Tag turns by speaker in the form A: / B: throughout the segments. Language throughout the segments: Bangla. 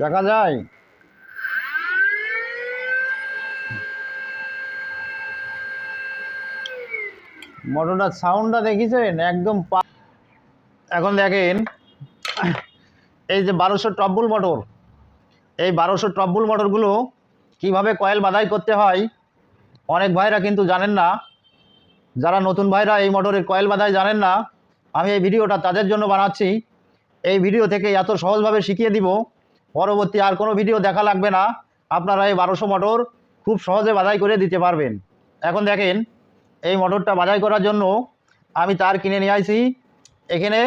A: দেখা যায়। মোটরটার সাউন্ডটা দেখেছেন? একদম এখন দেখেন, এই যে বারোশো টব্বুল মোটর, এই বারোশো টব্বুল মোটরগুলো কীভাবে কয়েল বাধাই করতে হয়, অনেক ভাইরা কিন্তু জানেন না। যারা নতুন ভাইরা এই মোটরের কয়েল বাধাই জানেন না, আমি এই ভিডিওটা তাদের জন্য বানাচ্ছি। এই ভিডিও থেকে এত সহজভাবে শিখিয়ে দিব। পরবর্তী আর কোনো ভিডিও দেখা লাগবে না। আপনারা এই বারোশো মোটর খুব সহজে বাধাই করে দিতে পারবেন। এখন দেখেন, এই মোটরটা বাধাই করার জন্য আমি তার কিনে নিয়ে আসি। এখানে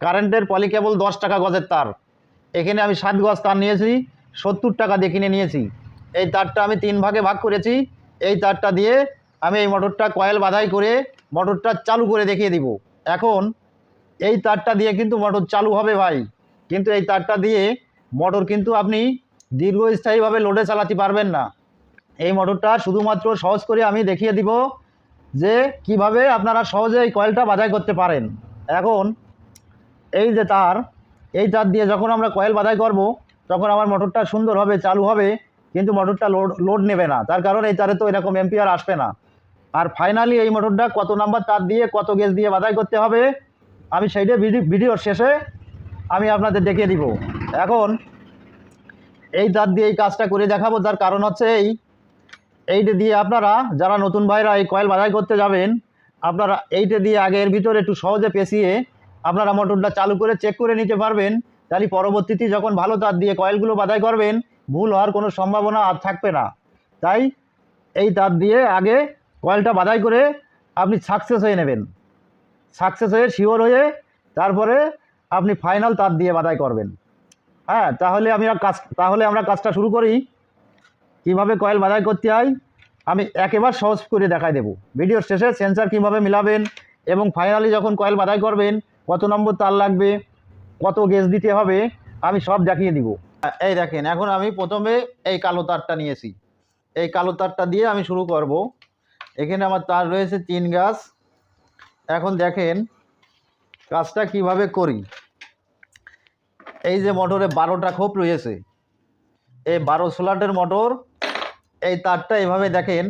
A: কারেন্টের পলি কেবল দশ টাকা গজের তার। এখানে আমি সাত গজ তার নিয়েছি, সত্তর টাকা দিয়ে কিনে নিয়েছি। এই তারটা আমি তিন ভাগে ভাগ করেছি। এই তারটা দিয়ে আমি এই মোটরটা কয়েল বাধাই করে মোটরটা চালু করে দেখিয়ে দিব। এখন এই তারটা দিয়ে কিন্তু মোটর চালু হবে ভাই। কিন্তু এই তারটা দিয়ে মোটর কিন্তু আপনি দীর্ঘস্থায়ীভাবে লোডে চালাতে পারবেন না। এই মোটরটা শুধুমাত্র সহজ করে আমি দেখিয়ে দিব যে কীভাবে আপনারা সহজে এই কয়েলটা বাধাই করতে পারেন। এখন এই যে তার, এই তার দিয়ে যখন আমরা কয়েল বাধাই করব, তখন আমার মোটরটা সুন্দর হবে, চালু হবে, কিন্তু মোটরটা লোড লোড নেবে না। তার কারণ এই তারে তো এরকম এম্পিয়ার আসবে না। আর ফাইনালি এই মোটরটা কত নাম্বার তার দিয়ে কত গেজ দিয়ে বাধাই করতে হবে, আমি সেইটা ভিডি- ভিডিওর শেষে আমি আপনাদের দেখিয়ে দিব। এখন এই তার দিয়ে এই কাজটা করে দেখাবো। তার কারণ হচ্ছে এই, এইটা দিয়ে আপনারা, যারা নতুন ভাইরা এই কয়েল বাধাই করতে যাবেন, আপনারা এইটা দিয়ে আগে এর ভিতরে একটু সহজে পেঁচিয়ে আপনারা মোটরটা চালু করে চেক করে নিতে পারবেন। তাহলে পরবর্তীতে যখন ভালো তার দিয়ে কয়েলগুলো বাধাই করবেন, ভুল হওয়ার কোনো সম্ভাবনা আর থাকবে না। তাই এই তার দিয়ে আগে কয়েলটা বাধাই করে আপনি সাকসেস হয়ে নেবেন। সাকসেস হয়ে শিওর হয়ে তারপরে আপনি ফাইনাল তার দিয়ে বাধাই করবেন। হ্যাঁ তাহলে আমি কাজ তাহলে আমরা কাজটা শুরু করি। কীভাবে কয়েল বাধাই করতে হয়, আমি একেবারে সহজ করে দেখাই দেবো। ভিডিওর শেষে সেন্সার কীভাবে মিলাবেন এবং ফাইনালি যখন কয়েল বাধাই করবেন, কত নম্বর তার লাগবে, কত গেজ দিতে হবে, আমি সব দেখিয়ে দিব। এই দেখেন, এখন আমি প্রথমে এই কালো তারটা নিয়েছি। এই কালো তারটা দিয়ে আমি শুরু করব। এখানে আমার তার রয়েছে তিন গাছ এখন দেখেন, কাজটা কীভাবে করি। এই যে মোটরে বারোটা খোপ রয়েছে, এই বারো সোলাটের মোটর, এই তারটা এভাবে দেখেন,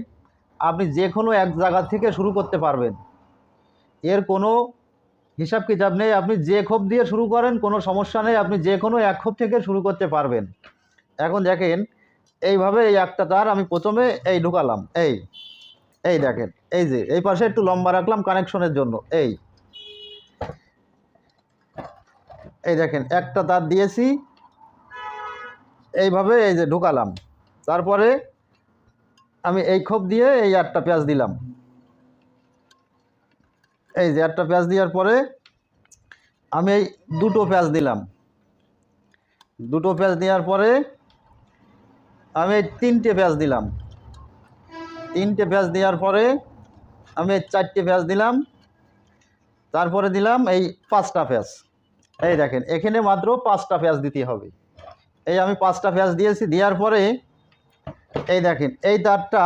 A: আপনি যে কোনো এক জায়গা থেকে শুরু করতে পারবেন। এর কোনো হিসাব কিতাব নেই, আপনি যে খোপ দিয়ে শুরু করেন, কোনো সমস্যা নেই, আপনি যে কোনো এক খোপ থেকে শুরু করতে পারবেন। এখন দেখেন, এইভাবে এই একটা তার আমি প্রথমে এই ঢুকালাম, এই এই দেখেন, এই যে, এই পাশে একটু লম্বা রাখলাম কানেকশনের জন্য, এই। এই দেখেন, একটা তার দিয়েছি, এইভাবে এই যে ঢুকালাম। তারপরে আমি এই খোপ দিয়ে এই আটটা পেঁয়াজ দিলাম। এই যে একটা পেঁয়াজ দেওয়ার পরে আমি এই দুটো পেঁয়াজ দিলাম। দুটো পেঁয়াজ দেওয়ার পরে আমি এই তিনটে পেঁয়াজ দিলাম। তিনটে পেঁয়াজ দেওয়ার পরে আমি চারটে পেঁয়াজ দিলাম। তারপরে দিলাম এই পাঁচটা পেঁয়াজ। এই দেখেন, এখানে মাত্র পাঁচটা পেঁয়াজ দিতে হবে। এই আমি পাঁচটা পেঁয়াজ দিয়েছি, দেওয়ার পরে এই দেখেন, এই তারটা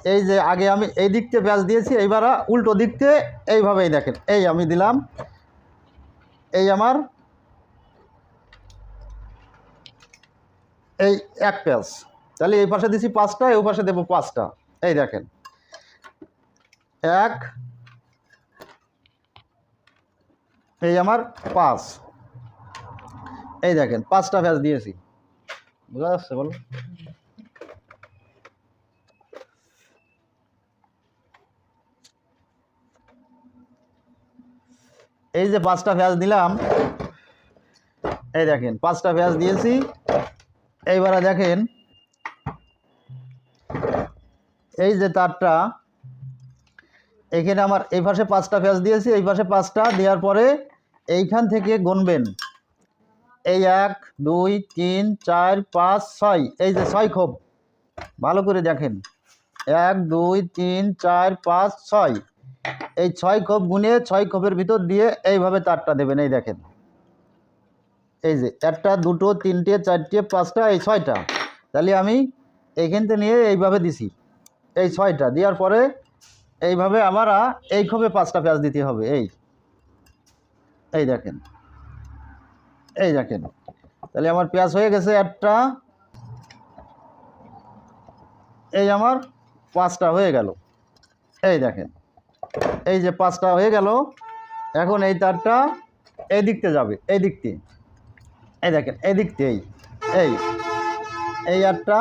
A: এই যে আগে আমি এই দিকতে পেঁয়াজ দিয়েছি, এইবার উল্টো দিকতে এইভাবেই দেখেন, এই আমি দিলাম। এই আমার এই এক পেঁয়াজ। তাহলে এই পাশে দিছি পাঁচটা, এই পাশে দেবো পাঁচটা। এই দেখেন, এক এই আমার পাঁচ। এই দেখেন, পাঁচটা ভ্যাস দিয়েছি। বোঝা যাচ্ছে বলো? এই যে পাঁচটা ভ্যাস দিলাম, এই দেখেন, পাঁচটা ভ্যাস দিয়েছি। এইবারে দেখেন, এই যে তারটা এখানে আমার এই পাশে পাঁচটা ফ্যাস দিয়েছি, এই পাশে পাঁচটা দেওয়ার পরে এইখান থেকে গুনবেন। এই এক, দুই, তিন, চার, পাঁচ, ছয়। এই যে ছয় খোপ। ভালো করে দেখেন। এক, দুই, তিন, চার, পাঁচ, ছয়। এই ছয় খোপ গুনে ছয় খোপের ভিতর দিয়ে এইভাবে তারটা দেবেন, এই দেখেন। এই যে একটা, দুটো, তিনটে, চারটে, পাঁচটা, এই ছয়টা। তাহলে আমি এইখান থেকে নিয়ে এইভাবে দিছি। এই ছয়টা দেওয়ার পরে এইভাবে আমরা এই খোপে পাঁচটা পেঁয়াজ দিতে হবে, এই। এই দেখেন। এই দেখেন। তাহলে আমার পেঁয়াজ হয়ে গেছে একটা। এই আমার পাঁচটা হয়ে গেল। এই দেখেন। এই যে পাঁচটা হয়ে গেল, এখন এই তারটা এই দিকতে যাবে এই দিকতে এই দেখেন এই দিকতে এই এই। এই আটটা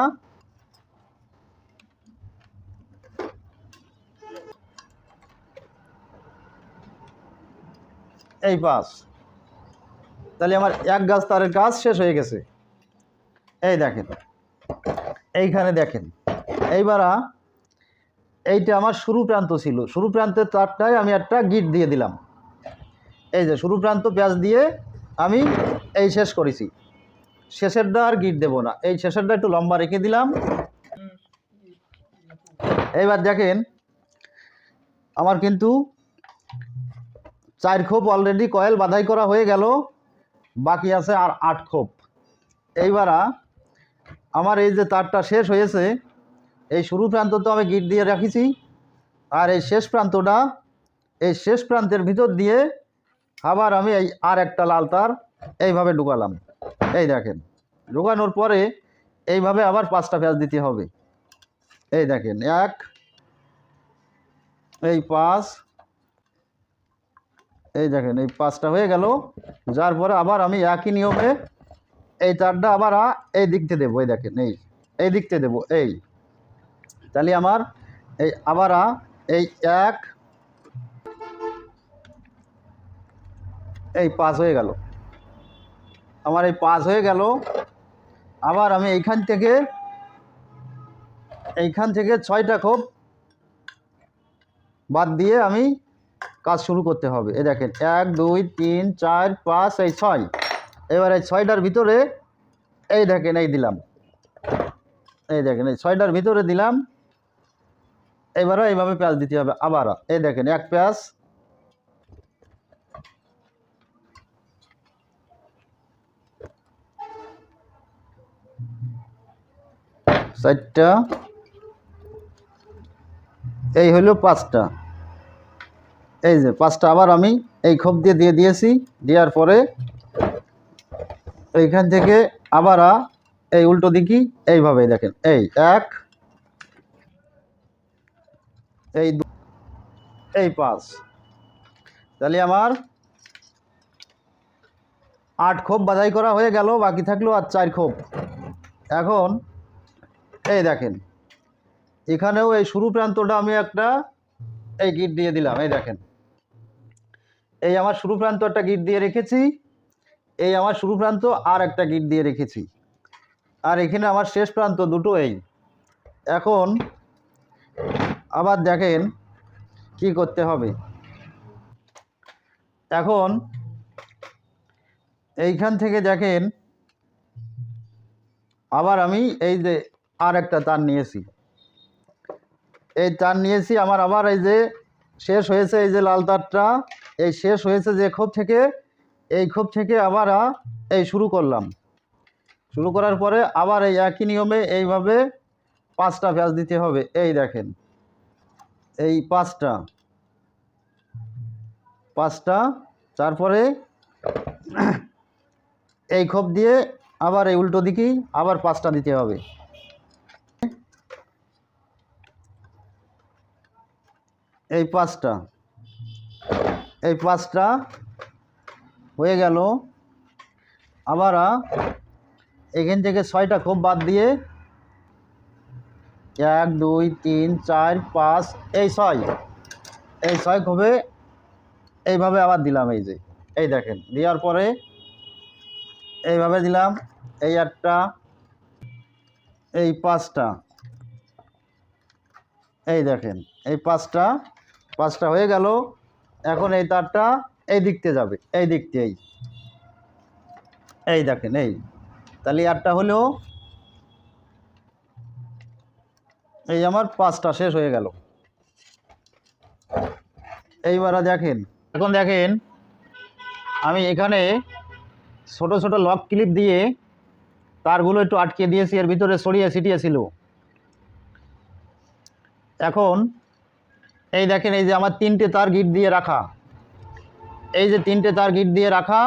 A: এই পাঁচ তাহলে আমার এক গাছ তারের কাজ শেষ হয়ে গেছে। এই দেখেন, এইখানে দেখেন, এইবার এইটা আমার শুরু প্রান্ত ছিল। শুরু প্রান্তের তারটায় আমি একটা গিট দিয়ে দিলাম। এই যে শুরু প্রান্ত পেঁয়াজ দিয়ে আমি এই শেষ করেছি। শেষেরটা আর গিট দেবো না। এই শেষেরটা একটু লম্বা রেখে দিলাম। এইবার দেখেন, আমার কিন্তু চার খোপ অলরেডি কয়েল বাধাই করা হয়ে গেল। বাকি আছে আর আট খোপ। এইবার আমার এই যে তারটা শেষ হয়েছে, এই শুরু প্রান্ত তো আমি গিট দিয়ে রাখিছি, আর এই শেষ প্রান্তটা, এই শেষ প্রান্তের ভিতর দিয়ে আবার আমি এই আর একটা লাল তার এইভাবে ঢুকালাম। এই দেখেন, ঢুকানোর পরে এইভাবে আবার পাঁচটা পেঁয়াজ দিতে হবে। এই দেখেন, এক, এই পাঁচ এই দেখেন, এই পাঁচটা হয়ে গেল। যার পরে আবার আমি একই নিয়মে এই তারটা আবার এই দিকতে দেবো, এই দেখেন, এই এই দিকতে দেবো, এই। তাহলে আমার এই আবার এই এক, এই পাঁচ হয়ে গেল। আমার এই পাঁচ হয়ে গেল। আবার আমি এইখান থেকে এইখান থেকে ছয়টা খোপ বাদ দিয়ে আমি কাজ শুরু করতে হবে। এই দেখেন, এক, দুই, তিন, চার, পাঁচ, এই ছয়। এবার এই ছয়টার ভিতরে এই দেখেন, এই দিলাম। এই দেখেন, এই ছয়টার ভিতরে দিলাম। এবারও এইভাবে পেঁয়াজ দিতে হবে আবার এই দেখেন, এক পেঁয়াজ। চারটা। এই হলো পাঁচটা। এই যে পাঁচটা আবার আমি এই খোপ দিয়ে দিয়ে দিয়েছি, দেওয়ার পরে এইখান থেকে আবার এই উল্টো দিকি এইভাবে দেখেন, এই এক, এই দু- এই পাঁচ। তাহলে আমার আট খোপ বাধাই করা হয়ে গেল, বাকি থাকল আর চার খোপ। এখন এই দেখেন, এখানেও এই শুরু প্রান্তটা আমি একটা এই গিট দিয়ে দিলাম, এই দেখেন। এই আমার শুরু প্রান্ত একটা গিট দিয়ে রেখেছি। এই আমার শুরু প্রান্ত আর একটা গিট দিয়ে রেখেছি। আর এখানে আমার শেষ প্রান্ত দুটো এই। এখন আবার দেখেন কি করতে হবে। এখন এইখান থেকে দেখেন আবার আমি এই যে আর একটা তার নিয়েছি। এই তার নিয়েছি, আমার আবার এই যে শেষ হয়েছে এই যে লাল তারটা। এই শেষ হয়েছে যে ক্ষোভ থেকে, এই ক্ষোভ থেকে আবার এই শুরু করলাম। শুরু করার পরে আবার এই একই নিয়মে এইভাবে পাঁচটা পেঁয়াজ দিতে হবে। এই দেখেন, এই পাঁচটা পাঁচটা, তারপরে এই খোপ দিয়ে আবার এই উল্টো দিকেই আবার পাঁচটা দিতে হবে। এই পাঁচটা এই পাঁচটা হয়ে গেল। আবার এখান থেকে ছয়টা খোপ বাদ দিয়ে এক, দুই, তিন, চার, পাঁচ, এই ছয়। এই ছয় খোপে এইভাবে আবার দিলাম এই যে। এই দেখেন, দেওয়ার পরে এইভাবে দিলাম এই একটা, এই পাঁচটা। এই দেখেন, এই পাঁচটা পাঁচটা হয়ে গেল। এখন এই তারটা এই দিকতে যাবে, এই দিকতে, এই। এই দেখেন, এই। তাহলে আটটা হলো, এই আমার পাঁচটা শেষ হয়ে গেল। এইবারে দেখেন, এখন দেখেন, আমি এখানে ছোট ছোট লক ক্লিপ দিয়ে তারগুলো একটু আটকে দিয়েছি, এর ভিতরে সরিয়ে ছিটিয়েছিল এখন এই দেখেন, এই যে আমার তিনটে তার গিট দিয়ে রাখা। এই যে তিনটে তার গিট দিয়ে রাখা,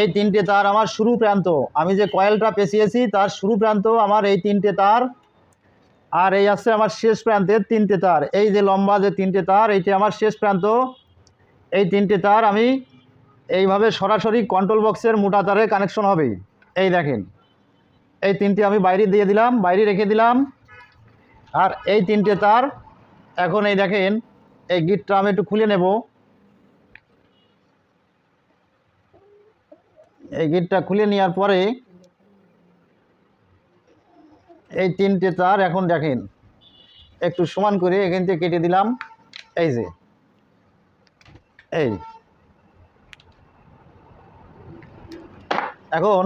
A: এই তিনটে তার আমার শুরু প্রান্ত। আমি যে কয়েলটা পেঁচিয়েছি, তার শুরু প্রান্ত আমার এই তিনটে তার, আর এই আসছে আমার শেষ প্রান্তের তিনটে তার। এই যে লম্বা যে তিনটে তার, এইটি আমার শেষ প্রান্ত। এই তিনটে তার আমি এইভাবে সরাসরি কন্ট্রোল বক্সের মোটা তারে কানেকশন হবে। এই দেখেন, এই তিনটে আমি বাইরে দিয়ে দিলাম, বাইরে রেখে দিলাম। আর এই তিনটে তার এখন এই দেখেন, এই গিটটা আমি একটু খুলে নেব। এই গিটটা খুলে নেওয়ার পরে এই তিনটে তার এখন দেখেন, একটু সমান করে এখান থেকে কেটে দিলাম। এই যে, এই। এখন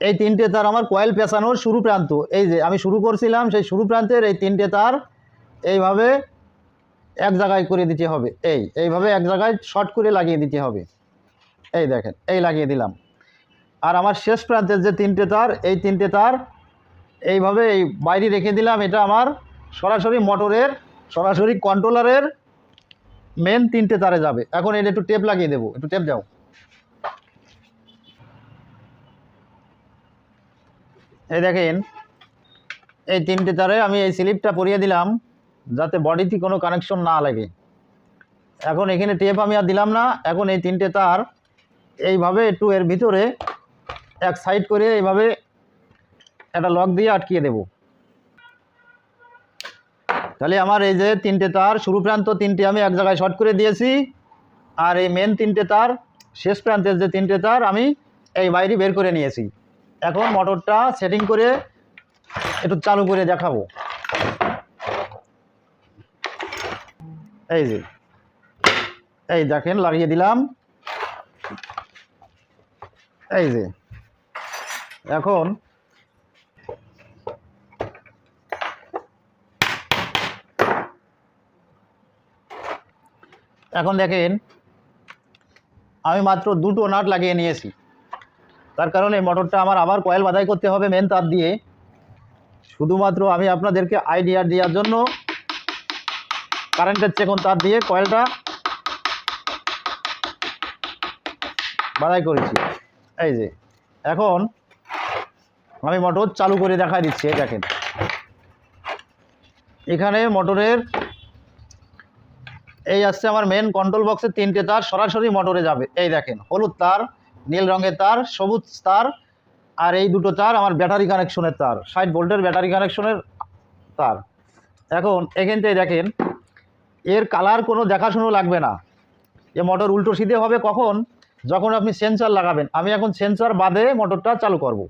A: এই তিনটে তার আমার কয়েল পেঁচানোর শুরু প্রান্ত, এই যে আমি শুরু করছিলাম সেই শুরু প্রান্তের এই তিনটে তার এইভাবে এক জায়গায় করে দিতে হবে। এই, এইভাবে এক জায়গায় শর্ট করে লাগিয়ে দিতে হবে। এই দেখেন, এই লাগিয়ে দিলাম। আর আমার শেষ প্রান্তের যে তিনটে তার, এই তিনটে তার এইভাবে এই বাইরে রেখে দিলাম। এটা আমার সরাসরি মোটরের সরাসরি কন্ট্রোলারের মেন তিনটে তারে যাবে। এখন এটা একটু টেপ লাগিয়ে দেবো। একটু টেপ দাও। এই দেখেন, এই তিনটে তারে আমি এই স্লিপটা পরিয়ে দিলাম। যাতে বডিতে কোনো কানেকশন না লাগে। এখন এখানে টেপ আমি আর দিলাম না, এখন এই তিনটে তার এইভাবে একটু এর ভিতরে এক সাইড করে এইভাবে একটা লক দিয়ে আটকিয়ে দেব। তাহলে আমার এই যে তিনটে তার, শুরু প্রান্ত তিনটে আমি এক জায়গায় শর্ট করে দিয়েছি, আর এই মেন তিনটে তার, শেষ প্রান্তের যে তিনটে তার আমি এই বাইরে বের করে নিয়েছি। এখন মোটরটা সেটিং করে একটু চালু করে দেখাবো। এই যে। এই দেখেন, লাগিয়ে দিলাম। এই যে। এখন এখন দেখেন, আমি মাত্র দুটো নাট লাগিয়ে নিয়েছি। তার কারণে মোটরটা আমার আবার কয়েল বাধাই করতে হবে মেন তার দিয়ে। শুধুমাত্র আমি আপনাদেরকে আইডিয়া দেওয়ার জন্য কারেন্টের চেকন তার দিয়ে কয়েলটা বাধাই করেছি। এই যে, এখন আমি মোটর চালু করে দেখা দিচ্ছি দেখেন। এখানে মোটরের এই আসছে আমার মেন কন্ট্রোল বক্সের তিনটে তার, সরাসরি মোটরে যাবে। এই দেখেন, হলুদ তার, নীল রঙের তার, সবুজ তার, আর এই দুটো তার আমার ব্যাটারি কানেকশনের তার, ষাট ভোল্টের ব্যাটারি কানেকশনের তার। এখন এখান থেকে দেখেন এর কালার কোনো দেখাশুনো লাগবে না। এ মোটর উল্টো সিধে হবে কখন? যখন আপনি সেন্সার লাগাবেন। আমি এখন সেন্সার বাদে মোটরটা চালু করব।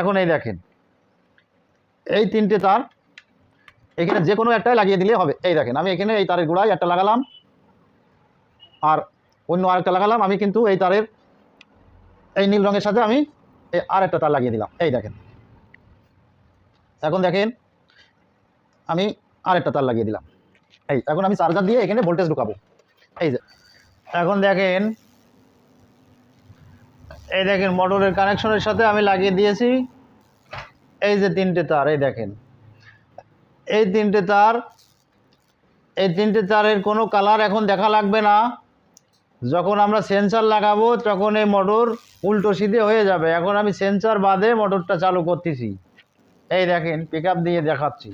A: এখন এই দেখেন। এই তিনটে তার এখানে যে কোনো একটাই লাগিয়ে দিলে হবে। এই দেখেন, আমি এখানে এই তারের গোড়ায় একটা লাগালাম। আর অন্য আরেকটা লাগালাম। আমি কিন্তু এই তারের এই নীল রঙের সাথে আমি আর একটা তার লাগিয়ে দিলাম। এই দেখেন। এখন দেখেন, আমি আর একটা তার লাগিয়ে দিলাম। এই, এখন আমি চার্জার দিয়ে এখানে ভোল্টেজ ঢুকাবো। এই যে, এখন দেখেন, এই দেখেন মোটরের কানেকশনের সাথে আমি লাগিয়ে দিয়েছি। এই যে তিনটে তার, এই দেখেন। এই তিনটে তার, এই তিনটে তারের কোনো কালার এখন দেখা লাগবে না। যখন আমরা সেন্সার লাগাবো, তখন এই মোটর উল্টো সিধে হয়ে যাবে। এখন আমি সেন্সার বাদে মোটরটা চালু করতেছি। এই দেখেন পিক দিয়ে দেখাচ্ছি।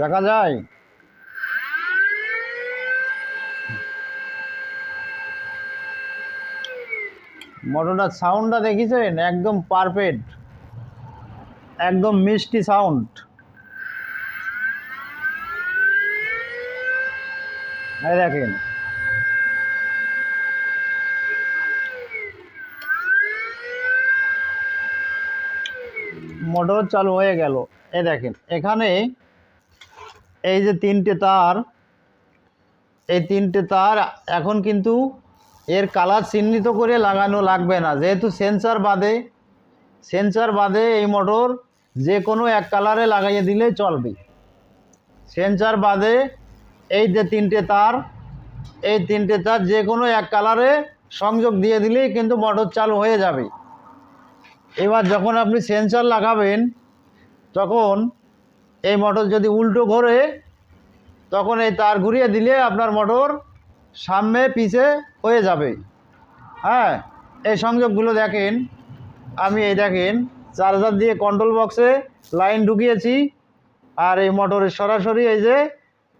A: দেখা যায়। মোটরটার সাউন্ডটা দেখেছেন? একদম পারফেক্ট একদম মিষ্টি সাউন্ড দেখেন। মোটর চালু হয়ে গেল। এ দেখেন, এখানে এই যে তিনটে তার, এই তিনটে তার এখন কিন্তু এর কালার চিহ্নিত করে লাগানো লাগবে না। যেহেতু সেন্সার বাদে সেন্সার বাদে এই মোটর যে কোনো এক কালারে লাগাইয়ে দিলে চলবে। সেন্সার বাদে এই যে তিনটে তার, এই তিনটে তার যে কোনো এক কালারে সংযোগ দিয়ে দিলেই কিন্তু মোটর চালু হয়ে যাবে। এবার যখন আপনি সেন্সার লাগাবেন, তখন এই মোটর যদি উল্টো ঘোরে, তখন এই তার ঘুরিয়ে দিলে আপনার মোটর সামনে পিছে হয়ে যাবে। হ্যাঁ এই সংযোগগুলো দেখেন। আমি এই দেখেন, চার্জার দিয়ে কন্ট্রোল বক্সে লাইন ঢুকিয়েছি। আর এই মোটরের সরাসরি এই যে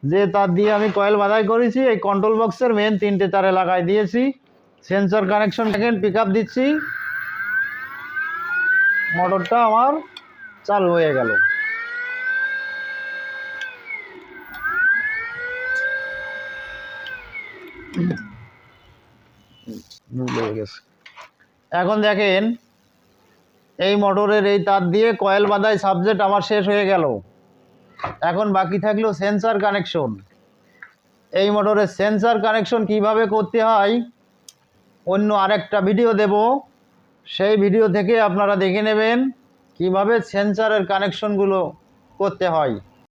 A: যে তার দিয়ে আমি কয়েল বাধাই করেছি, এই কন্ট্রোল বক্সের মেন তিনটে তারে লাগাই দিয়েছি। সেন্সর কানেকশন দেখেন পিক দিচ্ছি। মোটরটা আমার চালু হয়ে গেল। এখন দেখেন, এই মোটরের এই তার দিয়ে কয়েল বাঁধাই সাবজেক্ট আমার শেষ হয়ে গেল। এখন বাকি থাকল সেন্সার কানেকশন এই মোটরের সেন্সার কানেকশন কীভাবে করতে হয়, অন্য আরেকটা ভিডিও দেব। সেই ভিডিও থেকে আপনারা দেখে নেবেন কীভাবে সেন্সারের কানেকশনগুলো করতে হয়।